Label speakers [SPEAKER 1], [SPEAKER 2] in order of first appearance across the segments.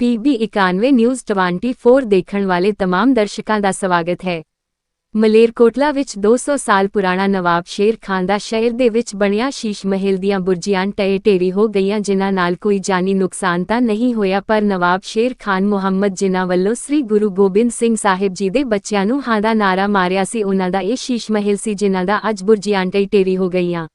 [SPEAKER 1] PB 91 news 24 ਦੇਖਣ ਵਾਲੇ तमाम ਦਰਸ਼ਕਾਂ ਦਾ ਸਵਾਗਤ ਹੈ ਮਲੇਰਕੋਟਲਾ ਵਿੱਚ 200 ਸਾਲ ਪੁਰਾਣਾ ਨਵਾਬ ਸ਼ੇਰ ਖਾਨ ਦਾ ਸ਼ਹਿਰ ਦੇ ਵਿੱਚ ਬਣਿਆ ਸ਼ੀਸ਼ ਮਹਿਲ ਦੀਆਂ ਬੁਰਜੀਆਂ ਟਏ ਢੇਰੀ ਹੋ ਗਈਆਂ ਜਿਨ੍ਹਾਂ ਨਾਲ ਕੋਈ ਜਾਨੀ ਨੁਕਸਾਨ ਤਾਂ ਨਹੀਂ ਹੋਇਆ ਪਰ ਨਵਾਬ ਸ਼ੇਰ ਖਾਨ ਮੁਹੰਮਦ ਜਿਨ੍ਹਾਂ ਵੱਲੋਂ ਸ੍ਰੀ ਗੁਰੂ ਗੋਬਿੰਦ ਸਿੰਘ ਸਾਹਿਬ ਜੀ ਦੇ ਬੱਚਿਆਂ ਨੂੰ ਹਾਂ ਦਾ ਨਾਰਾ ਮਾਰਿਆ ਸੀ ਉਹਨਾਂ ਦਾ ਇਹ ਸ਼ੀਸ਼ ਮਹਿਲ ਸੀ ਜਿਨ੍ਹਾਂ ਦਾ ਅੱਜ ਬੁਰਜੀਆਂ ਟਏ ਢੇਰੀ ਹੋ ਗਈਆਂ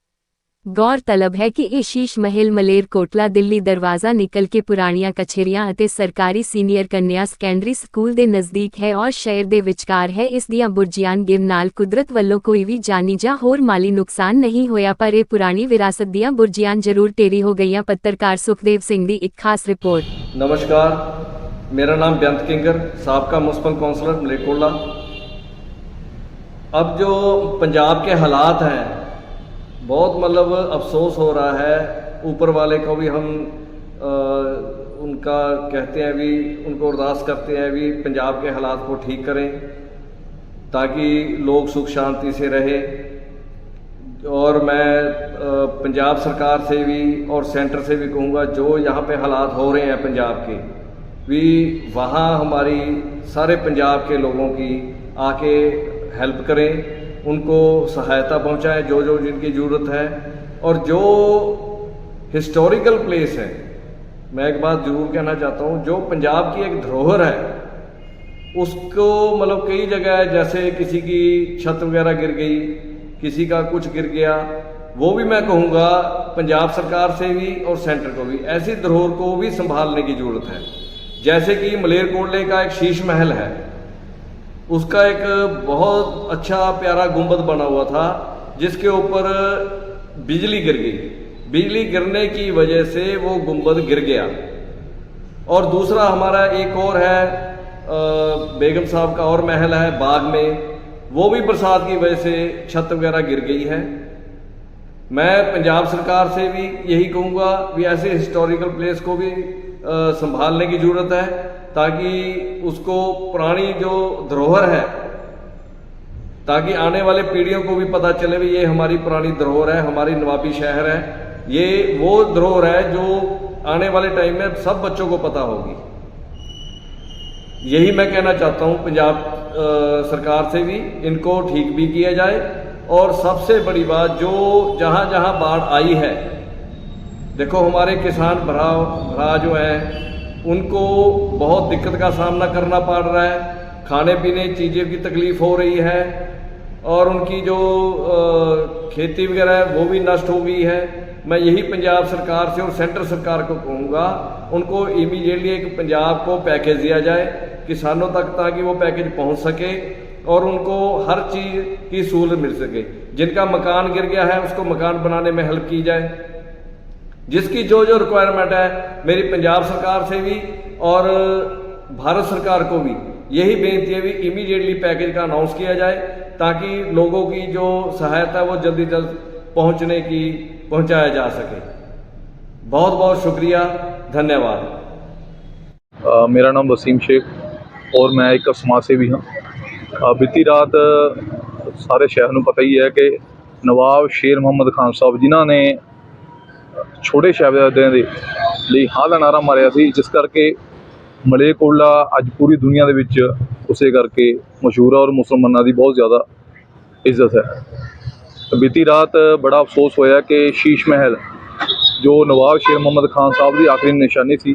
[SPEAKER 1] ਗੌਰਤਲਬ ਹੈ ਕਿ ਇਹ ਸ਼ੀਸ਼ ਮਹਿਲ ਮਲੇਰਕੋਟਲਾ ਦਿੱਲੀ ਦਰਵਾਜ਼ਾ ਨਿਕਲ ਕੇ ਪੁਰਾਣੀਆਂ ਕਚਹਿਰੀਆਂ ਅਤੇ ਸਰਕਾਰੀ ਸੀਨੀਅਰ ਕੰਨਿਆ ਸੈਕੰਡਰੀ ਸਕੂਲ ਦੇ ਨਜ਼ਦੀਕ ਹੈ ਔਰ ਸ਼ਹਿਰ ਦੇ ਵਿਚਕਾਰ ਹੈ ਇਸ ਦੀਆਂ ਬੁਰਜੀਆਂ ਗਿਰਨ ਨਾਲ ਕੁਦਰਤ ਵੱਲੋਂ ਕੋਈ ਵੀ ਜਾਨੀ ਜਾਂ ਹੋਰ ਮਾਲੀ ਨੁਕਸਾਨ ਨਹੀਂ ਹੋਇਆ ਪਰ ਇਹ ਪੁਰਾਣੀ ਵਿਰਾਸਤ ਦੀਆਂ ਬੁਰਜੀਆਂ ਜ਼ਰੂਰ ਟੇਰੀ ਹੋ ਗਈਆਂ ਪੱਤਰਕਾਰ ਸੁਖਦੇਵ ਸਿੰਘ ਦੀ ਇੱਕ ਖਾਸ ਰਿਪੋਰਟ
[SPEAKER 2] नमस्कार मेरा नाम बेअंत किंगर साबका म्यूनसिपल काउंसलर मलेकोला अब जो पंजाब के हालात हैं बहुत मतलब अफसोस हो रहा है ऊपर वाले को भी हम अ, उनका कहते हैं भी उनको अरदास करते हैं भी पंजाब के हालात को ठीक करें ताकि लोग सुख शांति से रहे और मैं अ, पंजाब सरकार से भी और सेंटर से भी कहूँगा जो यहाँ पे हालात हो रहे हैं पंजाब के भी वहाँ हमारी सारे पंजाब के लोगों की आके हेल्प करें उनको सहायता पहुँचाएँ जो जो जिनकी ज़रूरत है। और जो हिस्टोरिकल प्लेस है, मैं एक बात ज़रूर कहना चाहता हूँ, जो पंजाब की एक धरोहर है, उसको मतलब कई जगह जैसे किसी की छत वगैरह गिर गई, किसी का कुछ गिर गया, वो भी मैं कहूँगा पंजाब सरकार से भी और सेंटर को भी। ऐसी धरोहर को भी संभालने की ज़रूरत है। जैसे कि मलेरकोटले का एक शीश महल है उसका एक बहुत अच्छा प्यारा गुंबद बना हुआ था, जिसके ऊपर बिजली गिर गई। बिजली गिरने की वजह से वो गुंबद गिर गया। और दूसरा हमारा एक और है बेगम साहब का और महल है बाग में। वो भी बरसात की वजह से छत वगैरह गिर गई है। मैं पंजाब सरकार से भी यही कहूँगा भी ऐसे हिस्टोरिकल प्लेस को भी संभालने की ज़रूरत है। ताकि उसको पुरानी जो धरोहर है, ताकि आने वाले पीढ़ियों को भी पता चले भी ये हमारी पुरानी धरोहर है, हमारी नवाबी शहर है। ये वो धरोहर है जो आने वाले टाइम में सब बच्चों को पता होगी। यही मैं कहना चाहता हूँ, पंजाब सरकार से भी इनको ठीक भी किया जाए और सबसे बड़ी बात जो जहाँ जहाँ बाढ़ आई है, देखो हमारे किसान भरा भरा जो हैं उनको बहुत दिक्कत का सामना करना पड़ रहा है। खाने पीने चीज़ों की तकलीफ़ हो रही है और उनकी जो खेती वगैरह है, वो भी नष्ट हो गई है। मैं यही पंजाब सरकार से और सेंटर सरकार को कहूँगा, उनको इमीडिएटली एक पंजाब को पैकेज दिया जाए, किसानों तक, ताकि वो पैकेज पहुँच सके और उनको हर चीज़ की सहूलत मिल सके। जिनका मकान गिर गया है, उसको मकान बनाने में हेल्प की जाए। जिसकी जो जो रिक्वायरमेंट है मेरी पंजाब सरकार से भी और भारत सरकार को भी। यही बेनती है भी इमीडिएटली पैकेज का अनाउंस किया जाए ताकि लोगों की जो सहायता वो जल्दी जल्द पहुँचने की पहुँचाया जा सके। बहुत बहुत शुक्रिया। धन्यवाद।
[SPEAKER 3] आ, मेरा नाम वसीम शेख और मैं एक समाज सेवी हाँ बीती रात सारे शहर में पता ही है कि नवाब शेर मोहम्मद खान साहब जिन्होंने ਛੋਟੇ ਸਾਹਿਬਜ਼ਾਦਿਆਂ ਦੇ ਲਈ ਹਾਂ ਦਾ ਨਾਰਾ ਮਾਰਿਆ ਸੀ, ਜਿਸ ਕਰਕੇ ਮਲੇਕੋਲਾ ਅੱਜ ਪੂਰੀ ਦੁਨੀਆ ਦੇ ਵਿੱਚ ਉਸੇ ਕਰਕੇ ਮਸ਼ਹੂਰ ਹੈ ਔਰ ਮੁਸਲਮਾਨਾਂ ਦੀ ਬਹੁਤ ਜ਼ਿਆਦਾ ਇੱਜ਼ਤ ਹੈ। ਬੀਤੀ ਰਾਤ ਬੜਾ ਅਫਸੋਸ ਹੋਇਆ ਕਿ ਸ਼ੀਸ਼ ਮਹਿਲ, ਜੋ ਨਵਾਬ ਸ਼ੇਰ ਮੁਹੰਮਦ ਖਾਨ ਸਾਹਿਬ ਦੀ ਆਖਰੀ ਨਿਸ਼ਾਨੀ ਸੀ,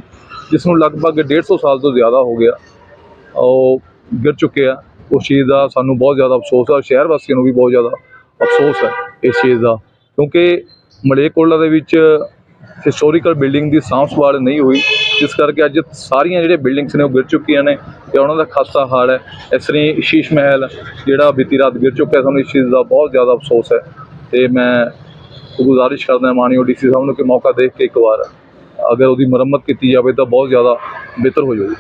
[SPEAKER 3] ਜਿਸ ਨੂੰ ਲਗਭਗ 150 ਸਾਲ ਤੋਂ ਜ਼ਿਆਦਾ ਹੋ ਗਿਆ, ਉਹ ਗਿਰ ਚੁੱਕਿਆ ਉਸ ਚੀਜ਼ ਦਾ ਸਾਨੂੰ ਬਹੁਤ ਜ਼ਿਆਦਾ ਅਫਸੋਸ ਹੈ ਸ਼ਹਿਰ ਵਾਸੀਆਂ ਨੂੰ ਵੀ ਬਹੁਤ ਜ਼ਿਆਦਾ ਅਫਸੋਸ ਹੈ ਇਸ ਚੀਜ਼ ਦਾ, ਕਿਉਂਕਿ ਮਲੇਕੋਲਾ ਦੇ ਵਿੱਚ ਹਿਸਟੋਰੀਕਲ ਬਿਲਡਿੰਗ ਦੀ ਸਾਂਭ ਸੰਭਾਲ ਨਹੀਂ ਹੋਈ, ਜਿਸ ਕਰਕੇ ਅੱਜ ਸਾਰੀਆਂ ਜਿਹੜੇ ਬਿਲਡਿੰਗਸ ਨੇ ਉਹ ਗਿਰ ਚੁੱਕੀਆਂ ਨੇ ਤੇ ਉਹਨਾਂ ਦਾ ਖਾਸਾ ਹਾਲ ਹੈ। ਇਸ ਤਰ੍ਹਾਂ ਸ਼ੀਸ਼ ਮਹਿਲ ਜਿਹੜਾ ਬੀਤੀ ਰਾਤ ਗਿਰ ਚੁੱਕਿਆ, ਸਾਨੂੰ ਇਸ ਚੀਜ਼ ਦਾ ਬਹੁਤ ਜ਼ਿਆਦਾ ਅਫਸੋਸ ਹੈ। ਤੇ ਮੈਂ ਗੁਜ਼ਾਰਿਸ਼ ਕਰਦਾ ਮਾਨਯੋਗ ਡੀਸੀ ਸਾਹਿਬ ਨੂੰ ਕਿ ਮੌਕਾ ਦੇਖ ਕੇ ਇੱਕ ਵਾਰ ਅਗਰ ਉਹਦੀ ਮੁਰੰਮਤ ਕੀਤੀ ਜਾਵੇ ਤਾਂ ਬਹੁਤ ਜ਼ਿਆਦਾ ਬਿਹਤਰ ਹੋ ਜਾਊਗੀ।